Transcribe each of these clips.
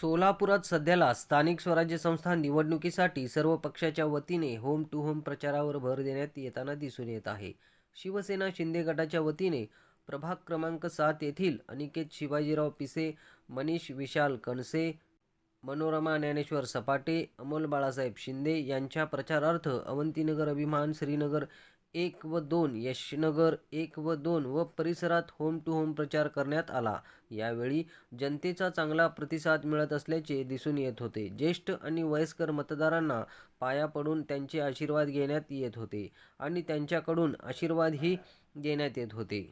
सोलापुरात सध्याला स्थानिक स्वराज्य संस्था निवडणुकीसाठी सर्व पक्षाच्या वतीने होम टू होम प्रचारावर भर देण्यात येताना दिसून येत आहे. शिवसेना शिंदे गटाच्या वतीने प्रभाग क्रमांक सात येथील अनिकेत शिवाजीराव पिसे मनीष विशाल कणसे मनोरमा ज्ञानेश्वर सपाटे अमोल बाळासाहेब शिंदे यांच्या प्रचारार्थ अवंतीनगर अभिमान श्रीनगर एक व दोन यशनगर एक व दोन व परिसरात होम टू होम प्रचार करण्यात आला. यावेळी जनतेचा चांगला प्रतिसाद मिळत असल्याचे दिसून येत होते. ज्येष्ठ आणि वयस्कर मतदारांना पाया पडून त्यांचे आशीर्वाद घेण्यात येत होते आणि त्यांच्याकडून आशीर्वादही देण्यात येत होते.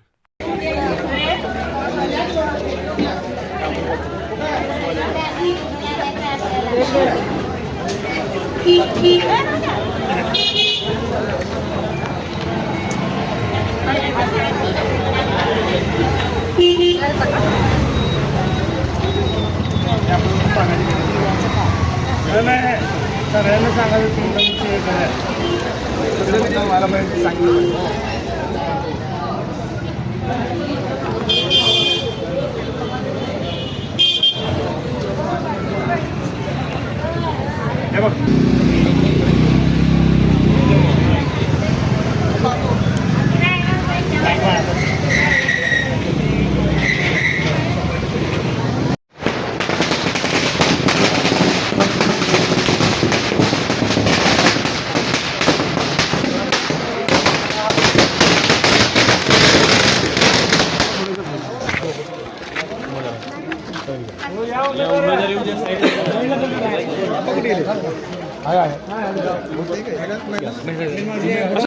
सगळ्यांना सांगायचं तुमचं हे करा मला माहिती सांगितलं हे बघ आहे.